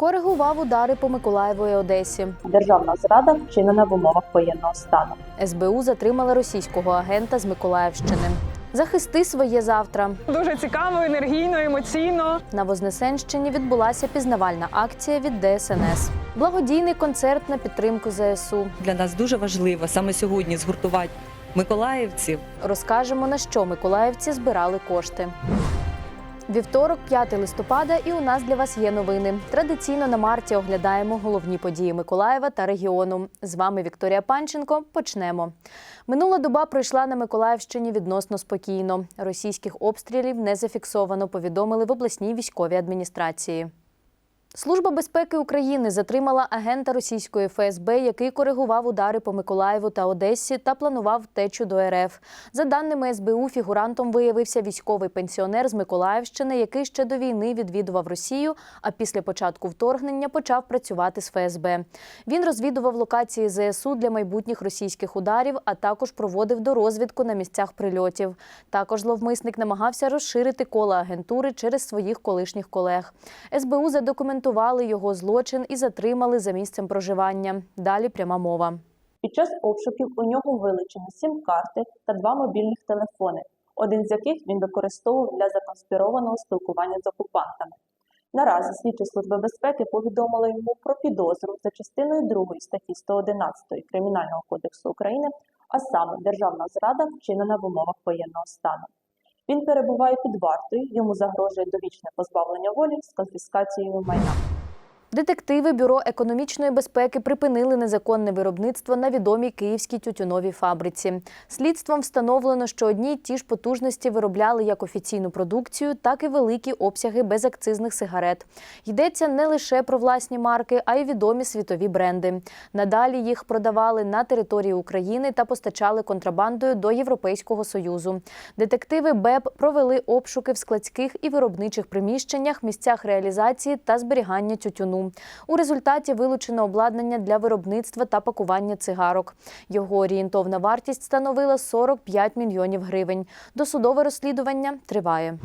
Коригував удари по Миколаєву і Одесі. Державна зрада вчинена в умовах воєнного стану. СБУ затримала російського агента з Миколаївщини. Захисти своє завтра. Дуже цікаво, енергійно, емоційно. На Вознесенщині відбулася пізнавальна акція від ДСНС. Благодійний концерт на підтримку ЗСУ. Для нас дуже важливо саме сьогодні згуртувати миколаївців. Розкажемо на що миколаївці збирали кошти. Вівторок, 5 листопада, і у нас для вас є новини. Традиційно на марті оглядаємо головні події Миколаєва та регіону. З вами Вікторія Панченко. Почнемо. Минула доба пройшла на Миколаївщині відносно спокійно. Російських обстрілів не зафіксовано. Повідомили в обласній військовій адміністрації. Служба безпеки України затримала агента російської ФСБ, який коригував удари по Миколаєву та Одесі та планував втечу до РФ. За даними СБУ, фігурантом виявився військовий пенсіонер з Миколаївщини, який ще до війни відвідував Росію, а після початку вторгнення почав працювати з ФСБ. Він розвідував локації ЗСУ для майбутніх російських ударів, а також проводив дорозвідку на місцях прильотів. Також зловмисник намагався розширити коло агентури через своїх колишніх колег. СБУ задокументували його злочин і затримали за місцем проживання. Далі пряма мова. Під час обшуків у нього вилучені сім-карти та два мобільних телефони, один з яких він використовував для законспірованого спілкування з окупантами. Наразі слідчі служби безпеки повідомили йому про підозру за частиною 2 статті 111 Кримінального кодексу України, а саме державна зрада вчинена в умовах воєнного стану. Він перебуває під вартою, йому загрожує довічне позбавлення волі з конфіскацією майна. Детективи Бюро економічної безпеки припинили незаконне виробництво на відомій київській тютюновій фабриці. Слідством встановлено, що одні й ті ж потужності виробляли як офіційну продукцію, так і великі обсяги безакцизних сигарет. Йдеться не лише про власні марки, а й відомі світові бренди. Надалі їх продавали на території України та постачали контрабандою до Європейського союзу. Детективи БЕП провели обшуки в складських і виробничих приміщеннях, місцях реалізації та зберігання тютюну. У результаті вилучено обладнання для виробництва та пакування цигарок. Його орієнтовна вартість становила 45 мільйонів гривень. Досудове розслідування триває.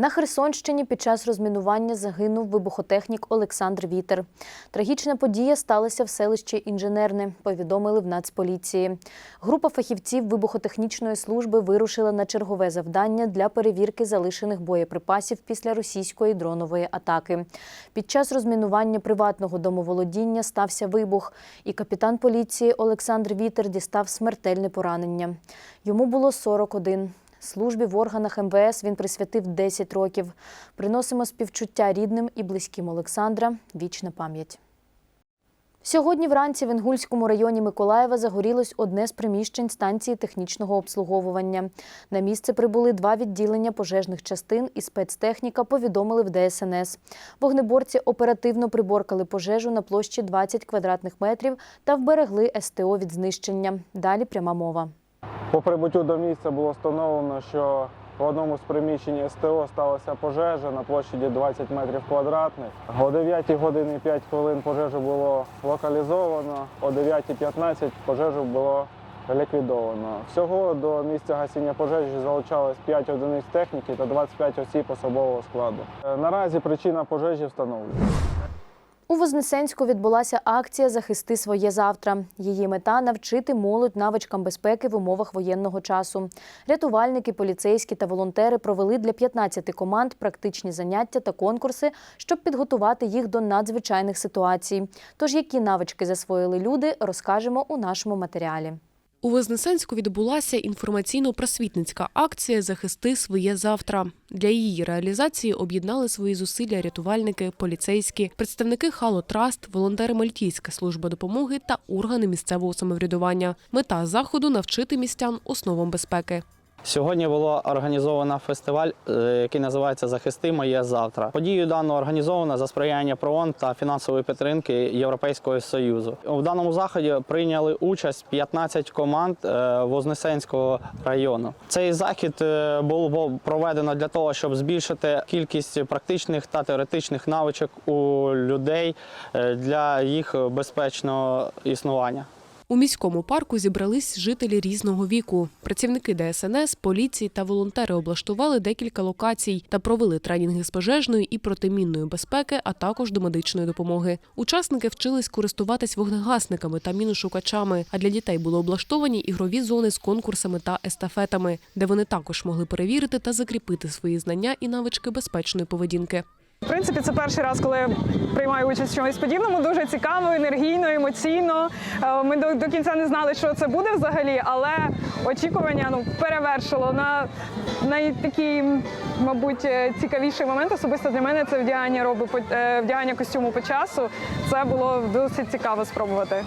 На Херсонщині під час розмінування загинув вибухотехнік Олександр Вітер. Трагічна подія сталася в селищі Інженерне, повідомили в Нацполіції. Група фахівців вибухотехнічної служби вирушила на чергове завдання для перевірки залишених боєприпасів після російської дронової атаки. Під час розмінування приватного домоволодіння стався вибух, і капітан поліції Олександр Вітер дістав смертельне поранення. Йому було 41. Службі в органах МВС він присвятив 10 років. Приносимо співчуття рідним і близьким Олександра. Вічна пам'ять. Сьогодні вранці в Інгульському районі Миколаєва загорілось одне з приміщень станції технічного обслуговування. На місце прибули два відділення пожежних частин і спецтехніка, повідомили в ДСНС. Вогнеборці оперативно приборкали пожежу на площі 20 квадратних метрів та вберегли СТО від знищення. Далі пряма мова. По прибуттю до місця було встановлено, що в одному з приміщень СТО сталася пожежа на площаді 20 метрів квадратних. О 9 годині 5 хвилин пожежу було локалізовано, о 9.15 пожежу було ліквідовано. Всього до місця гасіння пожежі залучалось 5 одиниць техніки та 25 осіб особового складу. Е, Наразі причина пожежі встановлюється. У Вознесенську відбулася акція Захисти своє завтра. Її мета навчити молодь навичкам безпеки в умовах воєнного часу. Рятувальники, поліцейські та волонтери провели для 15 команд практичні заняття та конкурси, щоб підготувати їх до надзвичайних ситуацій. Тож, які навички засвоїли люди, розкажемо у нашому матеріалі. У Вознесенську відбулася інформаційно-просвітницька акція Захисти своє завтра. Для її реалізації об'єднали свої зусилля рятувальники, поліцейські, представники Хало Траст, волонтери Мальтійська служба допомоги та органи місцевого самоврядування. Мета заходу навчити містян основам безпеки. Сьогодні було організовано фестиваль, е, який називається Захисти моє завтра. Подію дану організовано за сприяння ПРООН та фінансової підтримки Європейського союзу. У даному заході прийняли участь 15 команд е, Вознесенського району. Цей захід е, було проведено для того, щоб збільшити кількість практичних та теоретичних навичок у людей для їх безпечного існування. У міському парку зібрались жителі різного віку. Працівники ДСНС, поліції та волонтери облаштували декілька локацій та провели тренінги з пожежної і протимінної безпеки, а також до медичної допомоги. Учасники вчились користуватись вогнегасниками та міношукачами. А для дітей були облаштовані ігрові зони з конкурсами та естафетами, де вони також могли перевірити та закріпити свої знання і навички безпечної поведінки. В принципі, це перший раз, коли приймаю участь в чомусь подібному. Дуже цікаво, енергійно, емоційно. Е, Ми до, до кінця не знали, що це буде взагалі, але очікування ну перевершило на найтакий, мабуть, е, цікавіший момент. Особисто для мене це вдягання роби е, вдягання костюму по часу. Це було досить цікаво спробувати.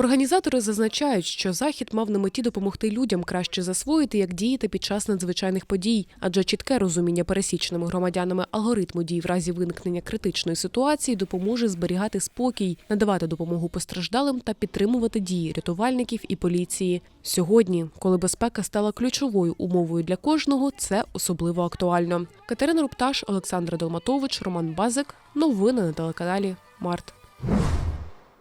Організатори зазначають, що захід мав на меті допомогти людям краще засвоїти, як діяти під час надзвичайних подій, адже чітке розуміння пересічними громадянами алгоритму дій в разі виникнення критичної ситуації допоможе зберігати спокій, надавати допомогу постраждалим та підтримувати дії рятувальників і поліції. Сьогодні, коли безпека стала ключовою умовою для кожного, це особливо актуально. Катерина Рупташ, Олександр Долматович, Роман Базик. Новини на телеканалі Март.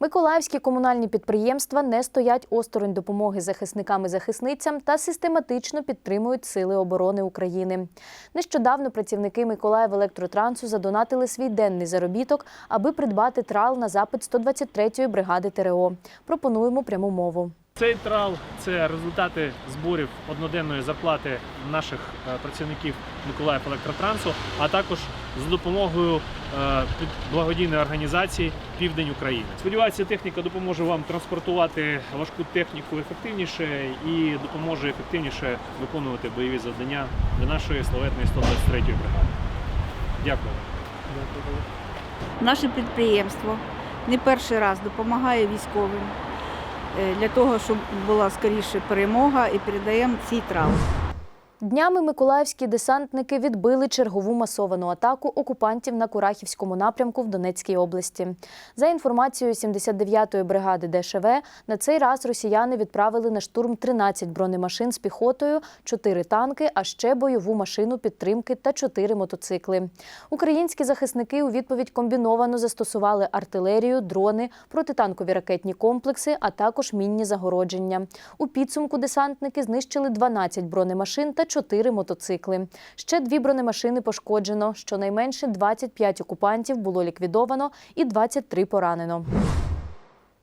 Миколаївські комунальні підприємства не стоять осторонь допомоги захисникам і захисницям та систематично підтримують Сили оборони України. Нещодавно працівники Миколаїв електротрансу задонатили свій денний заробіток, аби придбати трал на запит 123-ї бригади ТРО. Пропонуємо пряму мову. Цей трал це результати зборів одноденної зарплати наших е, працівників Миколаїв Електротрансу, а також за допомогою е, благодійної організації Південь України. Сподіваюся, техніка допоможе вам транспортувати важку техніку ефективніше і допоможе ефективніше виконувати бойові завдання для нашої славетної 123-ї бригади. Дякую. Наше підприємство не перший раз допомагає військовим для того, щоб була скоріше перемога і передаємо ці трал. Днями миколаївські десантники відбили чергову масовану атаку окупантів на Курахівському напрямку в Донецькій області. За інформацією 79-ї бригади ДШВ, на цей раз росіяни відправили на штурм 13 бронемашин з піхотою, 4 танки, а ще бойову машину підтримки та 4 мотоцикли. Українські захисники у відповідь комбіновано застосували артилерію, дрони, протитанкові ракетні комплекси, а також мінні загородження. У підсумку десантники знищили 12 бронемашин та 4 мотоцикли. Ще дві бронемашини пошкоджено. Щонайменше 25 окупантів було ліквідовано і 23 поранено.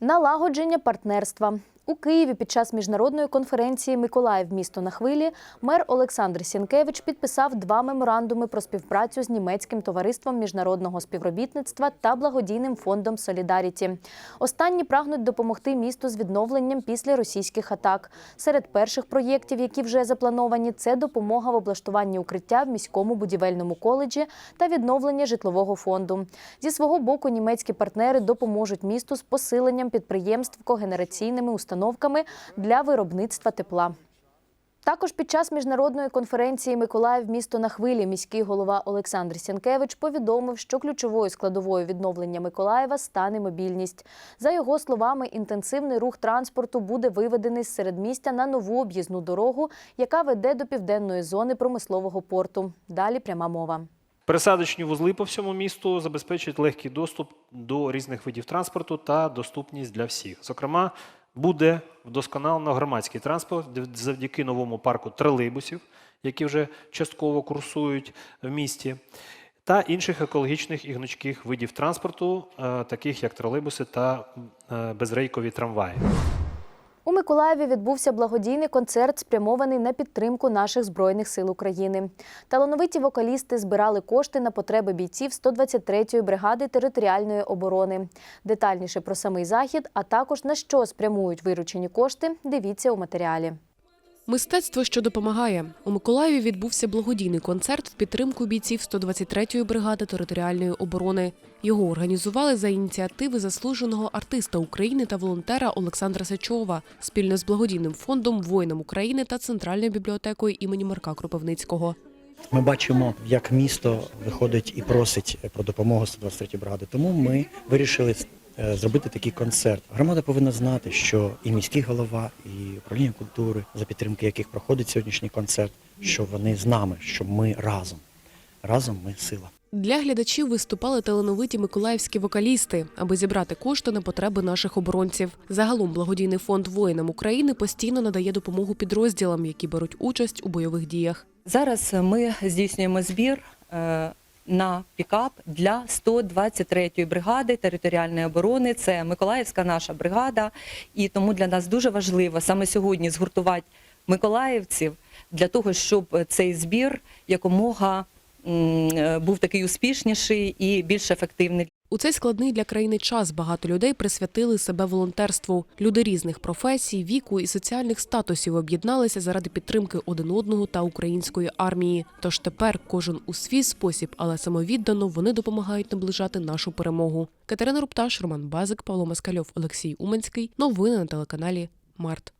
Налагодження партнерства. У Києві під час міжнародної конференції Миколаїв місто на хвилі мер Олександр Сінкевич підписав два меморандуми про співпрацю з німецьким товариством міжнародного співробітництва та благодійним фондом Солідаріті. Останні прагнуть допомогти місту з відновленням після російських атак. Серед перших проєктів, які вже заплановані, це допомога в облаштуванні укриття в міському будівельному коледжі та відновлення житлового фонду. Зі свого боку, німецькі партнери допоможуть місту з посиленням підприємств когенераційними установками для виробництва тепла. Також під час міжнародної конференції Миколаїв місто на хвилі міський голова Олександр Сянкевич повідомив, що ключовою складовою відновлення Миколаєва стане мобільність. За його словами, інтенсивний рух транспорту буде виведений з середмістя на нову об'їзну дорогу, яка веде до південної зони промислового порту. Далі пряма мова. Пересадочні вузли по всьому місту забезпечують легкий доступ до різних видів транспорту та доступність для всіх. Зокрема, буде вдосконалено громадський транспорт завдяки новому парку тролейбусів, які вже частково курсують в місті, та інших екологічних і гнучких видів транспорту, е, таких як тролейбуси та е, безрейкові трамваї. У Миколаєві відбувся благодійний концерт, спрямований на підтримку наших збройних сил України. Талановиті вокалісти збирали кошти на потреби бійців 123-ї бригади територіальної оборони. Детальніше про самий захід, а також на що спрямують виручені кошти. Дивіться у матеріалі. Мистецтво, що допомагає. У Миколаєві відбувся благодійний концерт в підтримку бійців 123-ї бригади територіальної оборони. Його організували за ініціативи заслуженого артиста України та волонтера Олександра Сачова спільно з благодійним фондом Воїнам України та Центральною бібліотекою імені Марка Кропивницького. Ми бачимо, як місто виходить і просить про допомогу 123 бригади. Тому ми вирішили зробити такий концерт. Громада повинна знати, що і міський голова, і управління культури, за підтримки яких проходить сьогоднішній концерт, що вони з нами, що ми разом. Разом ми сила. Для глядачів виступали талановиті миколаївські вокалісти, аби зібрати кошти на потреби наших оборонців. Загалом благодійний фонд воїнам України постійно надає допомогу підрозділам, які беруть участь у бойових діях. Зараз ми здійснюємо збір е, на пікап для 123-ї бригади територіальної оборони. Це Миколаївська наша бригада, і тому для нас дуже важливо саме сьогодні згуртувати миколаївців для того, щоб цей збір якомога е, був такий успішніший і більш ефективний. У цей складний для країни час багато людей присвятили себе волонтерству. Люди різних професій, віку і соціальних статусів об'єдналися заради підтримки один одного та української армії. Тож тепер кожен у свій спосіб, але самовіддано вони допомагають наближати нашу перемогу. Катерина Рупташ, Роман Базик, Павло Москальов, Олексій Уменський. Новини на телеканалі Март.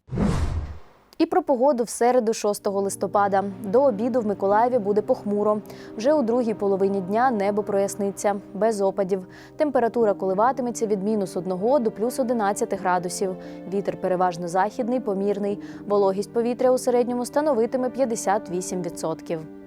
І про погоду в середу, 6 листопада. До обіду в Миколаєві буде похмуро. Вже у другій половині дня небо проясниться, без опадів. Температура коливатиметься від мінус 1 до плюс 11 градусів. Вітер переважно західний, помірний. Вологість повітря у середньому становитиме 58%.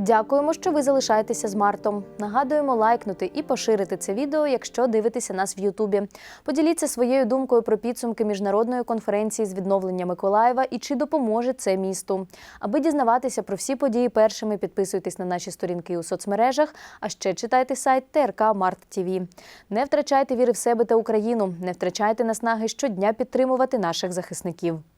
Дякуємо, що ви залишаєтеся з Мартом. Нагадуємо лайкнути і поширити це відео, якщо дивитеся нас в Ютубі. Поділіться своєю думкою про підсумки міжнародної конференції з відновлення Миколаєва і чи допоможе це місту. Аби дізнаватися про всі події першими, підписуйтесь на наші сторінки у соцмережах, а ще читайте сайт ТРК Март ТВ. Не втрачайте віри в себе та Україну, не втрачайте наснаги щодня підтримувати наших захисників.